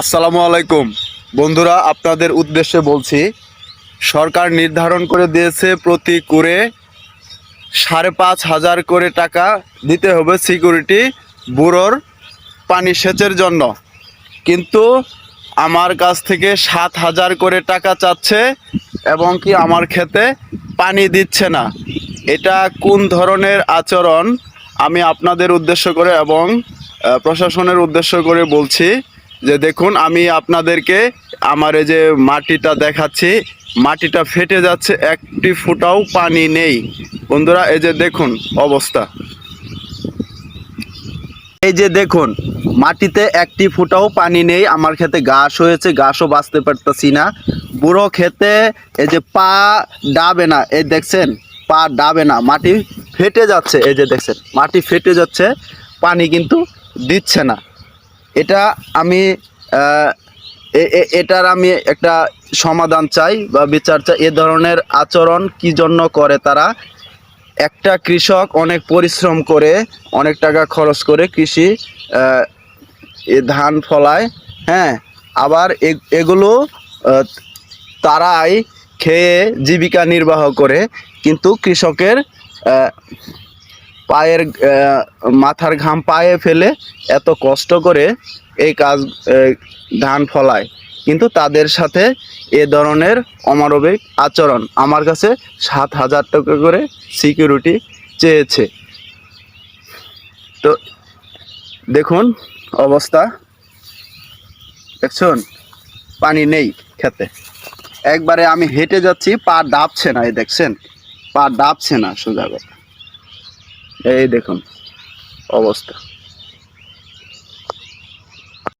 আসসালামু আলাইকুম। বন্ধুরা, আপনাদের উদ্দেশ্যে বলছি, সরকার নির্ধারণ করে দিয়েছে প্রতি কুড়ে সাড়ে পাঁচ হাজার করে টাকা দিতে হবে সিকিউরিটি ব্যুরোর পানি সেচের জন্য। কিন্তু আমার কাছ থেকে সাত হাজার করে টাকা চাচ্ছে এবং কি আমার খেতে পানি দিচ্ছে না। এটা কোন ধরনের আচরণ? আমি আপনাদের উদ্দেশ্য করে এবং প্রশাসনের উদ্দেশ্য করে বলছি যে দেখুন, আমি আপনাদেরকে আমার এই যে মাটিটা দেখাচ্ছি, মাটিটা ফেটে যাচ্ছে, একটি ফুটাও পানি নেই। বন্ধুরা, এই যে দেখুন অবস্থা। এই যে দেখুন, মাটিতে একটি ফুটাও পানি নেই, আমার খেতে ঘাস হয়েছে, ঘাসও বাঁচতে পারতেছি না। বুড়ো খেতে এই যে পা ডাবে না, এই দেখছেন, পা ডাবে না, মাটি ফেটে যাচ্ছে, এই যে দেখছেন, মাটি ফেটে যাচ্ছে, পানি কিন্তু দিচ্ছে না। এটা আমি এটার আমি একটা সমাধান চাই বা বিচার চাই। এ ধরনের আচরণ কি জন্য করে তারা? একটা কৃষক অনেক পরিশ্রম করে, অনেক টাকা খরচ করে কৃষি এ ধান ফলায় হ্যাঁ? আবার এগুলো তারাই খেয়ে জীবিকা নির্বাহ করে, কিন্তু কৃষকের পায়ের মাথার ঘাম পায়ে ফেলে এত কষ্ট করে এই কাজ ধান ফলায়। কিন্তু তাদের সাথে এ ধরনের অমানবিক আচরণ আমার কাছে সাত হাজার টাকা করে সিকিউরিটি চেয়েছে। তো দেখুন অবস্থা। দেখছুন? পানি নেই খেতে। একবারে আমি হেঁটে যাচ্ছি, পা ডাবছে না, এই দেখছেন? পা ডাবছে না, সোজা কথা এই দেখুন অবস্থা।